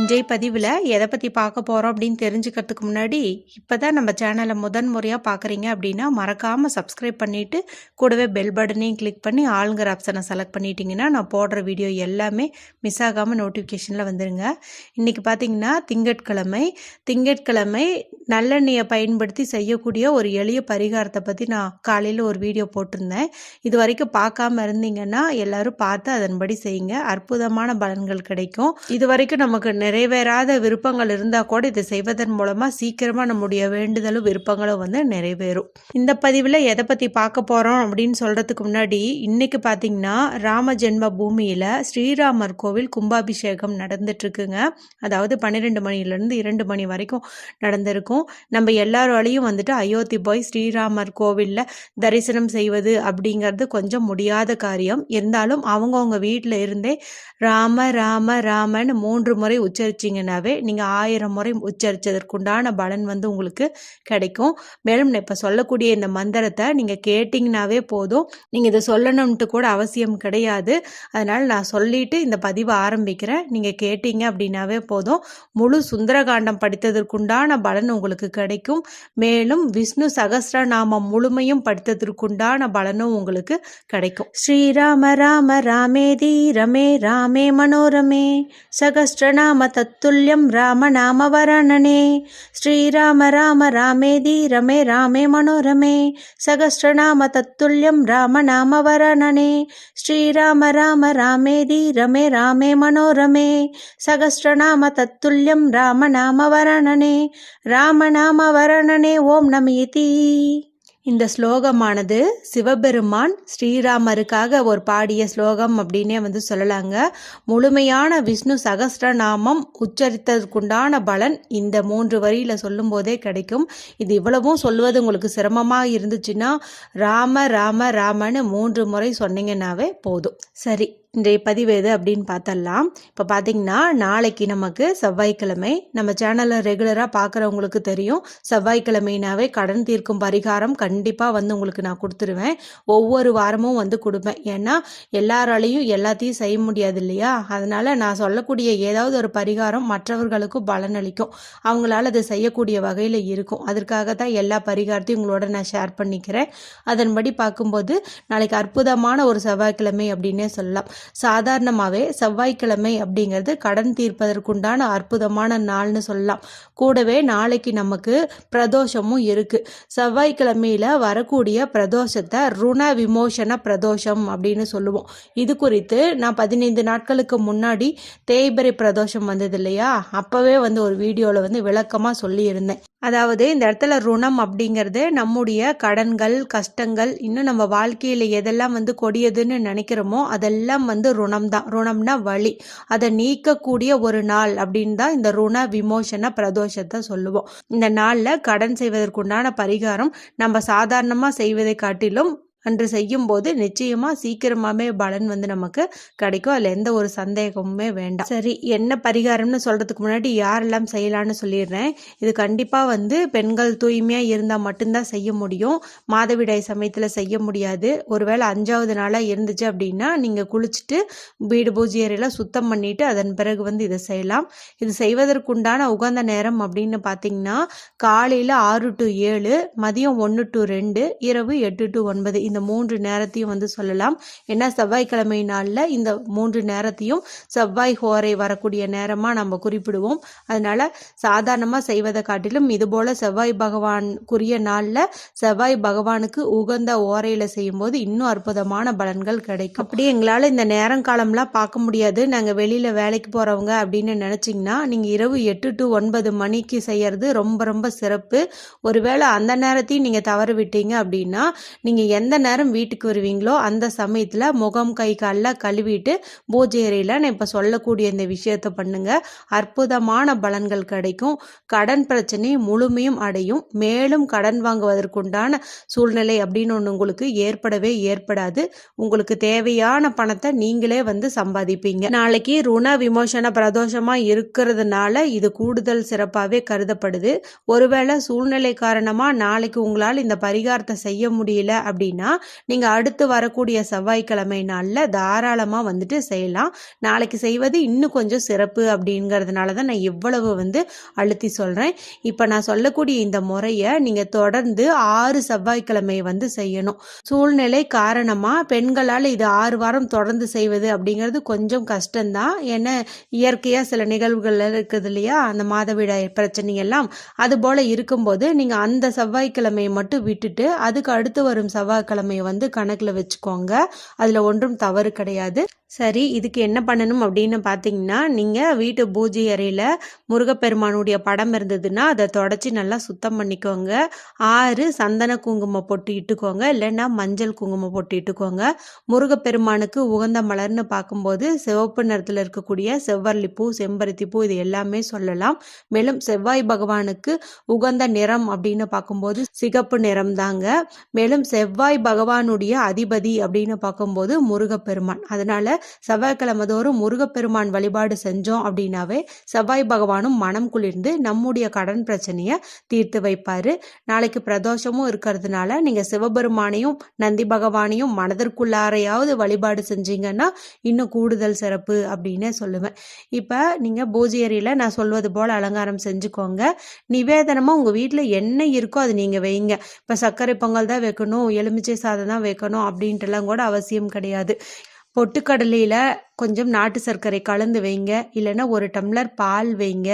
இன்றைய பதிவில் எதை பற்றி பார்க்க போகிறோம் அப்படின்னு தெரிஞ்சுக்கிறதுக்கு முன்னாடி இப்போ தான் நம்ம சேனலை முதன் முறையாக பார்க்குறீங்க அப்படின்னா மறக்காமல் சப்ஸ்கிரைப் பண்ணிவிட்டு கூடவே பெல் பட்டனையும் கிளிக் பண்ணி ஆளுங்கிற ஆப்ஷனை செலக்ட் பண்ணிட்டீங்கன்னா நான் போடுற வீடியோ எல்லாமே மிஸ் ஆகாமல் நோட்டிஃபிகேஷனில் வந்துடுங்க இன்றைக்கி பார்த்தீங்கன்னா திங்கட்கிழமை. திங்கட்கிழமை நல்லெண்ணெயை பயன்படுத்தி செய்யக்கூடிய ஒரு எளிய பரிகாரத்தை பற்றி நான் காலையில் ஒரு வீடியோ போட்டிருந்தேன். இது வரைக்கும் பார்க்காம இருந்தீங்கன்னா எல்லோரும் பார்த்து அதன்படி செய்யுங்க. அற்புதமான பலன்கள் கிடைக்கும். இது வரைக்கும் நமக்கு நிறைவேறாத விருப்பங்கள் இருந்தால் கூட இதை செய்வதன் மூலமாக சீக்கிரமாக நம்முடைய வேண்டுதலும் விருப்பங்களும் வந்து நிறைவேறும். இந்த பதிவில் எதை பற்றி பார்க்க போகிறோம் அப்படின்னு சொல்கிறதுக்கு முன்னாடி இன்றைக்கி பார்த்தீங்கன்னா ராம ஜென்ம பூமியில் ஸ்ரீராமர் கோவில் கும்பாபிஷேகம் நடந்துட்டுருக்குங்க. அதாவது பன்னிரெண்டு மணிலேருந்து இரண்டு மணி வரைக்கும் நடந்திருக்கும். நம்ம எல்லாராலையும் வந்துட்டு அயோத்தி போய் ஸ்ரீராமர் கோவிலில் தரிசனம் செய்வது அப்படிங்கிறது கொஞ்சம் முடியாத காரியம். இருந்தாலும் அவங்கவுங்க வீட்டில் இருந்தே ராம ராம ராமன் மூன்று முறை உச்சரிச்சிங்கனாவே நீங்கள் ஆயிரம் முறை உச்சரித்ததற்குண்டான பலன் வந்து உங்களுக்கு கிடைக்கும். மேலும் நான் இப்போ சொல்லக்கூடிய இந்த மந்திரத்தை நீங்கள் கேட்டிங்கனாவே போதும். நீங்கள் இதை சொல்லணும்ட்டு கூட அவசியம் கிடையாது. அதனால் நான் சொல்லிட்டு இந்த பதிவை ஆரம்பிக்கிறேன். நீங்கள் கேட்டீங்க அப்படின்னாவே போதும். முழு சுந்தரகாண்டம் படித்ததற்குண்டான பலன் உங்களுக்கு கிடைக்கும். மேலும் விஷ்ணு சகசிரநாமம் முழுமையும் படித்ததற்குண்டான பலனும் உங்களுக்கு கிடைக்கும். ஸ்ரீராம ராம ராமே தீரமே ராமே மனோரமே. சகஸ்ரநாம ராம தத்துல்யம் ராம நாம வரணனே ஸ்ரீராம ராம ராமேதி ரமே ராமே மனோரமே. சகஸ்ரநாம தத்துல்யம் ராம நாம வரணனே ஸ்ரீராம ராம ராமேதி ரமே ராமே மனோரமே. சகஸ்ரநாம தத்துல்யம் ராம நாம வரணனே ராம நாம வரணனே ஓம் நம இந்த ஸ்லோகமானது சிவபெருமான் ஸ்ரீராமருக்காக ஒரு பாடிய ஸ்லோகம் அப்படின்னே வந்து சொல்லலாங்க. முழுமையான விஷ்ணு சகஸ்ரநாமம் உச்சரித்ததுக்குண்டான பலன் இந்த மூன்று வரியில் சொல்லும்போதே கிடைக்கும். இது இவ்வளவும் சொல்லுவது உங்களுக்கு சிரமமாக இருந்துச்சுன்னா ராம ராம ராமன்னு மூன்று முறை சொன்னீங்கன்னாவே போதும். சரி இன்றைய பதிவு எது அப்படின்னு பார்த்தலாம் இப்போ பார்த்தீங்கன்னா நாளைக்கு நமக்கு செவ்வாய்க்கிழமை. நம்ம சேனலை ரெகுலராக பார்க்குறவங்களுக்கு தெரியும். செவ்வாய்க்கிழமைனாவே கடன் தீர்க்கும் பரிகாரம் கண்டிப்பாக வந்து உங்களுக்கு நான் கொடுத்துருவேன். ஒவ்வொரு வாரமும் வந்து கொடுப்பேன். ஏன்னா எல்லாராலையும் எல்லாத்தையும் செய்ய முடியாது இல்லையா? அதனால் நான் சொல்லக்கூடிய ஏதாவது ஒரு பரிகாரம் மற்றவர்களுக்கும் பலனளிக்கும் அவங்களால அதை செய்யக்கூடிய வகையில் இருக்கும். அதற்காக தான் எல்லா பரிகாரத்தையும் உங்களோட நான் ஷேர் பண்ணிக்கிறேன். அதன்படி பார்க்கும்போது நாளைக்கு அற்புதமான ஒரு செவ்வாய்க்கிழமை அப்படின்னே சொல்லலாம். சாதாரணமாகவே செவ்வாய்க்கிழமை அப்படிங்கிறது கடன் தீர்ப்பதற்குண்டான அற்புதமான நாள்னு சொல்லலாம். கூடவே நாளைக்கு நமக்கு பிரதோஷமும் இருக்குது செவ்வாய்க்கிழமையில் வரக்கூடிய பிரதோஷத்தை ருண விமோசன பிரதோஷம் அப்படின்னு சொல்லுவோம். இது குறித்து நான் பதினைந்து நாட்களுக்கு முன்னாடி தேய்பிரை பிரதோஷம் வந்தது இல்லையா அப்போவே வந்து ஒரு வீடியோவில் வந்து விளக்கமாக சொல்லியிருந்தேன். அதாவது இந்த இடத்துல ருணம் அப்படிங்கிறது நம்முடைய கடன்கள் கஷ்டங்கள் இன்னும் நம்ம வாழ்க்கையில் எதெல்லாம் வந்து கொடியதுன்னு நினைக்கிறோமோ அதெல்லாம் வந்து ருணம் தான் ருணம்னா வழி. அதை நீக்கக்கூடிய ஒரு நாள் அப்படின்னு தான் இந்த ருண விமோசன பிரதோஷத்தை சொல்லுவோம். இந்த நாளில் கடன் செய்வதற்குண்டான பரிகாரம் நம்ம சாதாரணமாக செய்வதை காட்டிலும் அன்று செய்யும்போது நிச்சயமாக சீக்கிரமாகவே பலன் வந்து நமக்கு கிடைக்கும். அதில் எந்த ஒரு சந்தேகமுமே வேண்டாம். சரி என்ன பரிகாரம்னு சொல்கிறதுக்கு முன்னாடி யாரெல்லாம் செய்யலான்னு சொல்லிடுறேன். இது கண்டிப்பாக வந்து பெண்கள் தூய்மையாக இருந்தால் மட்டும்தான் செய்ய முடியும். மாதவிடாய் சமயத்தில் செய்ய முடியாது. ஒருவேளை அஞ்சாவது நாளாக இருந்துச்சு அப்படின்னா நீங்கள் குளிச்சுட்டு வீடு பூஜை அறையில் சுத்தம் பண்ணிவிட்டு அதன் பிறகு வந்து இதை செய்யலாம். இது செய்வதற்குண்டான உகந்த நேரம் அப்படின்னு பார்த்தீங்கன்னா காலையில் ஆறு டு ஏழு மதியம் ஒன்று டு ரெண்டு இரவு எட்டு டு ஒன்பது. இந்த மூன்று நேரத்தையும் வந்து சொல்லலாம். ஏன்னா செவ்வாய்க்கிழமை நாளில் இந்த மூன்று நேரத்தையும் செவ்வாய் ஹோரை வரக்கூடிய நேரமாக நம்ம குறிப்பிடுவோம். அதனால் சாதாரணமாக செய்வதை காட்டிலும் இதுபோல் செவ்வாய் பகவானுக்குரிய நாளில் செவ்வாய் பகவானுக்கு உகந்த ஓரையில் செய்யும்போது இன்னும் அற்புதமான பலன்கள் கிடைக்கும். அப்படி எங்களால் இந்த நேரம் காலம்லாம் பார்க்க முடியாது. நாங்கள் வெளியில் வேலைக்கு போகிறவங்க அப்படின்னு நினச்சிங்கன்னா நீங்கள் இரவு எட்டு டு ஒன்பது மணிக்கு செய்கிறது ரொம்ப ரொம்ப சிறப்பு. ஒருவேளை அந்த நேரத்தையும் நீங்கள் தவறு விட்டீங்க அப்படின்னா நீங்கள் எந்த நேரம் வீட்டுக்கு வருவீங்களோ அந்த சமயத்தில் முகம் கை காலில் கழுவிட்டு பூஜை அறையில் நான் இப்போ சொல்லக்கூடிய இந்த விஷயத்த பண்ணுங்கள் அற்புதமான பலன்கள் கிடைக்கும். கடன் பிரச்சனை முழுமையும் அடையும். மேலும் கடன் வாங்குவதற்குண்டான சூழ்நிலை அப்படின்னு ஒன்று உங்களுக்கு ஏற்படவே ஏற்படாது. உங்களுக்கு தேவையான பணத்தை நீங்களே வந்து சம்பாதிப்பீங்க. நாளைக்கு ருண விமோசன பிரதோஷமாக இருக்கிறதுனால இது கூடுதல் சிறப்பாகவே கருதப்படுது. ஒருவேளை சூழ்நிலை காரணமாக நாளைக்கு உங்களால் இந்த பரிகாரத்தை செய்ய முடியல அப்படின்னா நீங்கள் அடுத்து வரக்கூடிய செவ்வாய்க்கிழமை நாளில் தாராளமாக வந்துட்டு செய்யலாம். நாளைக்கு செய்வது இன்னும் கொஞ்சம் சிறப்பு அப்படிங்கிறதுனால தான் நான் இவ்வளவு வந்து அழுத்தி சொல்கிறேன் இப்போ நான் சொல்லக்கூடிய இந்த முறையை நீங்கள் தொடர்ந்து ஆறு செவ்வாய்க்கிழமை வந்து செய்யணும். சூழ்நிலை காரணமாக பெண்களால் இது ஆறு வாரம் தொடர்ந்து செய்வது அப்படிங்கிறது கொஞ்சம் கஷ்டம்தான். ஏன்னா இயற்கையாக சில நிகழ்வுகள் இருக்குது இல்லையா? அந்த மாதவிடாய் பிரச்சனை எல்லாம் அது போல் இருக்கும்போது நீங்கள் அந்த செவ்வாய்க்கிழமையை மட்டும் விட்டுட்டு அதுக்கு அடுத்து வரும் செவ்வாய்க்கிழமை வியாழக்கிழமையை வந்து கணக்கில் வச்சுக்கோங்க. அதில் ஒன்றும் தவறு கிடையாது. சரி இதுக்கு என்ன பண்ணணும் அப்படின்னு பார்த்தீங்கன்னா நீங்கள் வீட்டு பூஜை அறையில் முருகப்பெருமானுடைய படம் இருந்ததுன்னா அதை தொடச்சி நல்லா சுத்தம் பண்ணிக்கோங்க. ஆறு சந்தன குங்குமம் பொட்டு இட்டுக்கோங்க. இல்லைன்னா மஞ்சள் குங்குமம் பொட்டு இட்டுக்கோங்க. முருகப்பெருமானுக்கு உகந்த மலர்னு பார்க்கும்போது சிவப்பு நிறத்தில் இருக்கக்கூடிய செவ்வரளி பூ செம்பருத்தி பூ இது எல்லாமே சொல்லலாம். மேலும் செவ்வாய் பகவானுக்கு உகந்த நிறம் அப்படின்னு பார்க்கும்போது சிகப்பு நிறம் தாங்க மேலும் செவ்வாய் பகவானுடைய அதிபதி அப்படின்னு பார்க்கும்போது முருகப்பெருமான். அதனால செவ்வாய்க்கிழமை தோறும் முருகப்பெருமான் வழிபாடு செஞ்சோம் அப்படின்னாவே செவ்வாய் பகவானும் மனம் குளிர்ந்து நம்முடைய கடன் பிரச்சனையை தீர்த்து வைப்பாரு. நாளைக்கு பிரதோஷமும் இருக்கிறதுனால நீங்கள் சிவபெருமானையும் நந்தி பகவானையும் மனதிற்குள்ளாரையாவது வழிபாடு செஞ்சீங்கன்னா இன்னும் கூடுதல் சிறப்பு அப்படின்னே சொல்லுவேன். இப்போ நீங்கள் பூஜை அறையில் நான் சொல்வது போல் அலங்காரம் செஞ்சுக்கோங்க. நிவேதனமாக உங்கள் வீட்டில் என்ன இருக்கோ அது நீங்கள் வைங்க. இப்போ சர்க்கரை பொங்கல் தான் வைக்கணும் எலுமிச்சை சாதம் தான் வைக்கணும் அப்படின்ட்டுலாம் கூட அவசியம் கிடையாது. பொட்டுக்கடலையில் கொஞ்சம் நாட்டு சர்க்கரை கலந்து வைங்க. இல்லைன்னா ஒரு டம்ளர் பால் வைங்க.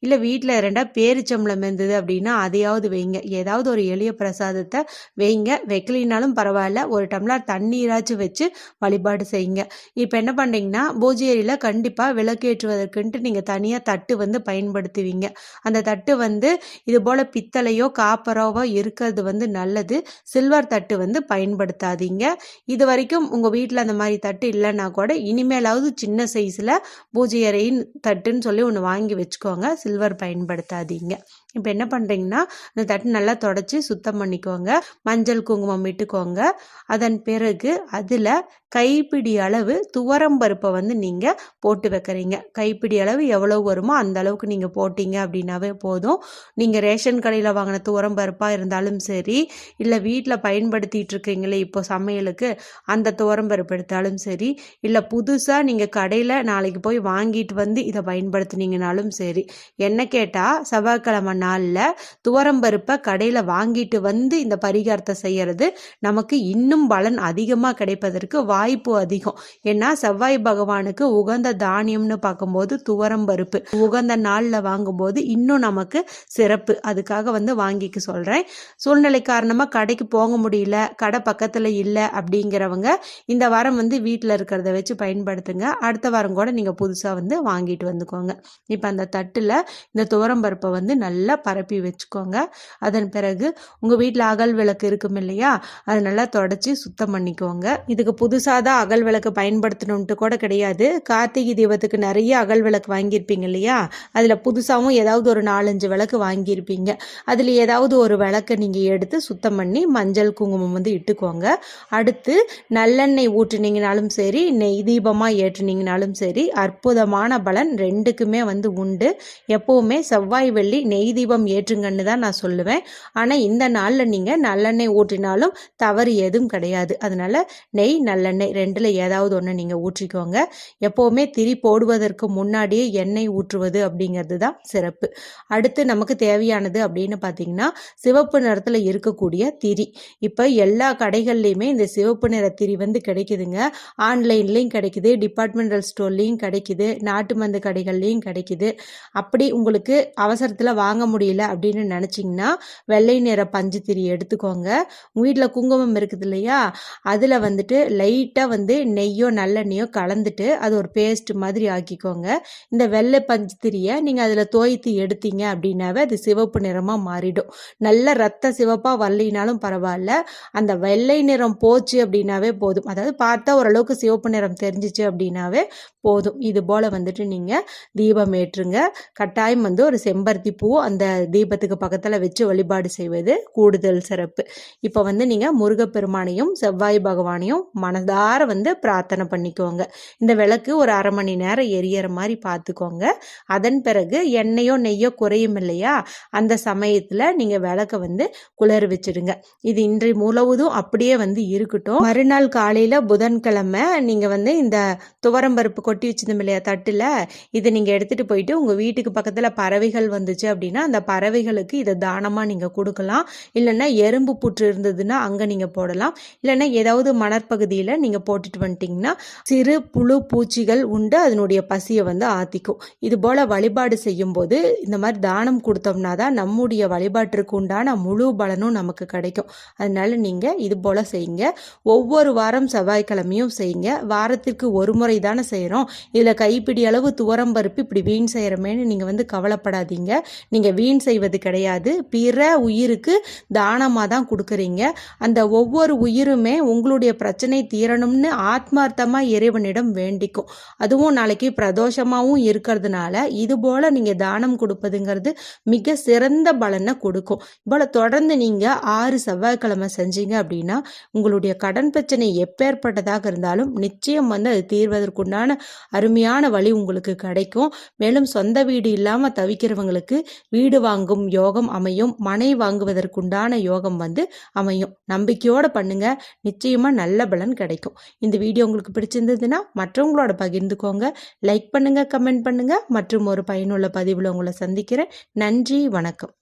இல்லை வீட்டில் இரண்டா பேரிச்சம்பளம் இருந்தது அப்படின்னா அதையாவது வைங்க. ஏதாவது ஒரு எளிய பிரசாதத்தை வைங்க. வைக்கலினாலும் பரவாயில்ல. ஒரு டம்ளர் தண்ணீராச்சும் வச்சு வழிபாடு செய்யுங்க. இப்போ என்ன பண்ணுறீங்கன்னா பூஜை கண்டிப்பாக விளக்கேற்றுவதற்குன்ட்டு நீங்கள் தனியாக தட்டு வந்து பயன்படுத்துவீங்க. அந்த தட்டு வந்து இது போல் பித்தளையோ காப்பரோவோ இருக்கிறது வந்து நல்லது. சில்வர் தட்டு வந்து பயன்படுத்தாதீங்க. இது வரைக்கும் உங்கள் வீட்டில் அந்த மாதிரி தட்டு இல்லைன்னா கூட இனிமேல் இனிமேலாவது சின்ன சைஸில் பூஜை அறையின் தட்டுன்னு சொல்லி ஒன்று வாங்கி வச்சுக்கோங்க. சில்வர் பயன்படுத்தாதீங்க. இப்போ என்ன பண்ணுறீங்கன்னா இந்த தட்டு நல்லா தொடச்சி சுத்தம் பண்ணிக்கோங்க. மஞ்சள் குங்குமம் இட்டுக்கோங்க. அதன் பிறகு அதில் கைப்பிடி அளவு துவரம்பருப்பை வந்து நீங்கள் போட்டு வைக்கிறீங்க. கைப்பிடி அளவு எவ்வளோ வருமோ அந்த அளவுக்கு நீங்கள் போட்டிங்க அப்படின்னாவே போதும். நீங்கள் ரேஷன் கடையில் வாங்கின துவரம்பருப்பாக இருந்தாலும் சரி இல்லை வீட்டில் பயன்படுத்திகிட்டு இருக்கீங்களே இப்போ சமையலுக்கு அந்த துவரம்பருப்பு எடுத்தாலும் சரி இல்லை புதுசாக நீங்கள் கடையில் நாளைக்கு போய் வாங்கிட்டு வந்து இதை பயன்படுத்துனீங்கனாலும் சரி என்ன கேட்டால் செவ்வாய்க்கிழமை நாளில் துவரம்பருப்பை கடையில் வாங்கிட்டு வந்து இந்த பரிகாரத்தை செய்கிறது நமக்கு இன்னும் பலன் அதிகமாக கிடைப்பதற்கு வாய்ப்பு அதிகம். ஏன்னா செவ்வாய் பகவானுக்கு உகந்த தானியம்னு பார்க்கும்போது துவரம்பருப்பு உகந்த நாளில் வாங்கும்போது இன்னும் நமக்கு சிறப்பு. அதுக்காக வந்து வாங்கிக்க சொல்கிறேன் சூழ்நிலை காரணமாக கடைக்கு போக முடியல கடை பக்கத்தில் இல்லை அப்படிங்கிறவங்க இந்த வாரம் வந்து வீட்டில் இருக்கிறத வச்சு பயன்படுத்துங்க அடுத்த வாரம் கூட நீங்கள் புதுசாக வந்து வாங்கிட்டு வந்துக்கோங்க. இப்போ அந்த தட்டில் இந்த துவரம்பருப்பை வந்து நல்லா பரப்பி வச்சுக்கோங்க. அதன் பிறகு உங்கள் வீட்டில் அகல் விளக்கு இருக்கும் இல்லையா? அதை நல்லா தொடச்சி சுத்தம் பண்ணிக்கோங்க. இதுக்கு புதுசாக தான் அகல் விளக்கு பயன்படுத்தணுன்ட்டு கூட கிடையாது. கார்த்திகை தீபத்துக்கு நிறைய அகல் விளக்கு வாங்கியிருப்பீங்க இல்லையா? அதில் புதுசாகவும் ஏதாவது ஒரு நாலஞ்சு விளக்கு வாங்கியிருப்பீங்க. அதில் ஏதாவது ஒரு விளக்கை நீங்கள் எடுத்து சுத்தம் பண்ணி மஞ்சள் குங்குமம் வந்து இட்டுக்கோங்க. அடுத்து நல்லெண்ணெய் ஊற்றினீங்கனாலும் சரி நெய் தீபமாக ஏற்றினீங்கனாலும் சரி அற்புதமான பலன் ரெண்டுக்குமே வந்து உண்டு. எப்போவுமே செவ்வாய் வெள்ளி நெய் தீபம் ஏற்றுங்கன்னு தான் நான் சொல்லுவேன். ஆனால் இந்த நாளில் நீங்கள் நல்லெண்ணெய் ஊற்றினாலும் தவறு எதுவும் கிடையாது. அதனால் நெய் நல்லெண்ணெய் ரெண்டில் ஏதாவது ஒன்று நீங்கள் ஊற்றிக்கோங்க. எப்போவுமே திரி போடுவதற்கு முன்னாடியே எண்ணெய் ஊற்றுவது அப்படிங்கிறது தான் சிறப்பு. அடுத்து நமக்கு தேவையானது அப்படின்னு பார்த்தீங்கன்னா சிவப்பு நிறத்தில் இருக்கக்கூடிய திரி. இப்போ எல்லா கடைகள்லையுமே இந்த சிவப்பு நிற திரி வந்து கிடைக்குதுங்க. ஆன்லைன்லேயும் கிடைக்குது டிபார்ட்மெண்டல் ஸ்டோர்லேயும் கிடைக்குது நாட்டு மருந்து கடைகள்லேயும் கிடைக்குது. அப்படி உங்களுக்கு அவசரத்தில் வாங்க முடியல அப்படின்னு நினச்சிங்கன்னா வெள்ளை நிற பஞ்சு திரி எடுத்துக்கோங்க. உங்கள் வீட்டில் குங்குமம் இருக்குது இல்லையா? அதில் வந்துட்டு லைட்டாக வந்து நெய்யோ நல்லெண்ணெயோ கலந்துட்டு அது ஒரு பேஸ்ட் மாதிரி ஆக்கிக்கோங்க. இந்த வெள்ளை பஞ்சு திரியை நீங்கள் அதில் தோய்த்து எடுத்தீங்க அப்படின்னாவே அது சிவப்பு நிறமாக மாறிடும். நல்ல ரத்த சிவப்பாக வரலினாலும் பரவாயில்ல. அந்த வெள்ளை நிறம் போச்சு அப்படின்னாவே போதும். அதாவது பார்த்தா ஓரளவுக்கு சிவப்பு நிறம் தெரிஞ்சிச்சு அப்படின்னாவே போதும். இது போல் வந்துட்டு நீங்கள் தீபம் ஏற்றுங்க. கட்டாயம் வந்து ஒரு செம்பருத்தி பூ அந்த தீபத்துக்கு பக்கத்தில் வச்சு வழிபாடு செய்வது கூடுதல் சிறப்பு. இப்போ வந்து நீங்கள் முருகப்பெருமானையும் செவ்வாய் பகவானையும் மனதார வந்து பிரார்த்தனை பண்ணிக்கோங்க. இந்த விளக்கு ஒரு அரை மணி நேரம் எரியற மாதிரி பார்த்துக்கோங்க அதன் பிறகு எண்ணெயோ நெய்யோ குறையும் இல்லையா? அந்த சமயத்தில் நீங்கள் விளக்கை வந்து குளறு வச்சிடுங்க. இது இன்றைய முழுவதும் அப்படியே வந்து இருக்கட்டும். மறுநாள் காலையில் புதன்கிழமை நீங்கள் வந்து இந்த துவரம்பருப்பு கொட்டி வச்சிருந்தோம் இல்லையா தட்டில்? இதை நீங்கள் எடுத்துகிட்டு போயிட்டு உங்கள் வீட்டுக்கு பக்கத்தில் பறவைகள் வந்துச்சு அப்படின்னா அந்த பறவைகளுக்கு இதை தானமாக நீங்கள் கொடுக்கலாம். இல்லைன்னா எறும்பு புற்று இருந்ததுன்னா அங்கே நீங்கள் போடலாம். இல்லைன்னா ஏதாவது மணற்பகுதியில் நீங்கள் போட்டுட்டு வந்துட்டிங்கன்னா சிறு புழு பூச்சிகள் உண்டு அதனுடைய பசியை வந்து ஆத்திக்கும். இது போல் வழிபாடு செய்யும்போது இந்த மாதிரி தானம் கொடுத்தோம்னா தான் நம்முடைய வழிபாட்டிற்கு உண்டான முழு பலனும் நமக்கு கிடைக்கும். அதனால நீங்கள் இது போல் செய்யுங்க. ஒவ்வொரு வாரம் செவ்வாய்க்கிழமையும் செய்யுங்க. வாரத்திற்கு ஒரு ஒரு முறை தானே செய்கிறோம் இதில் கைப்பிடி அளவு துவரம் பருப்பு இப்படி வீண் செய்கிறமேன்னு நீங்கள் வந்து கவலைப்படாதீங்க. நீங்கள் வீண் செய்வது கிடையாது. பிற உயிருக்கு தானமாக தான் கொடுக்குறீங்க. அந்த ஒவ்வொரு உயிருமே உங்களுடைய பிரச்சனை தீரணும்னு ஆத்மார்த்தமாக இறைவனிடம் வேண்டிக்கும். அதுவும் நாளைக்கு பிரதோஷமாகவும் இருக்கிறதுனால இது போல் நீங்கள் தானம் கொடுப்பதுங்கிறது மிக சிறந்த பலனை கொடுக்கும். போல் தொடர்ந்து நீங்கள் ஆறு செவ்வாய்க்கிழமை செஞ்சீங்க அப்படின்னா உங்களுடைய கடன் பிரச்சனை எப்பேற்பட்டதாக இருந்தாலும் நிச்சயம் வந்து அது தீர்வதற்குண்டான அருமையான வழி உங்களுக்கு கிடைக்கும். மேலும் சொந்த வீடு இல்லாமல் தவிக்கிறவங்களுக்கு வீடு வாங்கும் யோகம் அமையும். மனை வாங்குவதற்குண்டான யோகம் வந்து அமையும். நம்பிக்கையோடு பண்ணுங்க. நிச்சயமா நல்ல பலன் கிடைக்கும். இந்த வீடியோ உங்களுக்கு பிடிச்சிருந்ததுன்னா மற்றவங்களோட பகிர்ந்துக்கோங்க. லைக் பண்ணுங்க கமெண்ட் பண்ணுங்க. மற்றும் ஒரு பயனுள்ள பதிவில் உங்களை சந்திக்கிறேன். நன்றி வணக்கம்.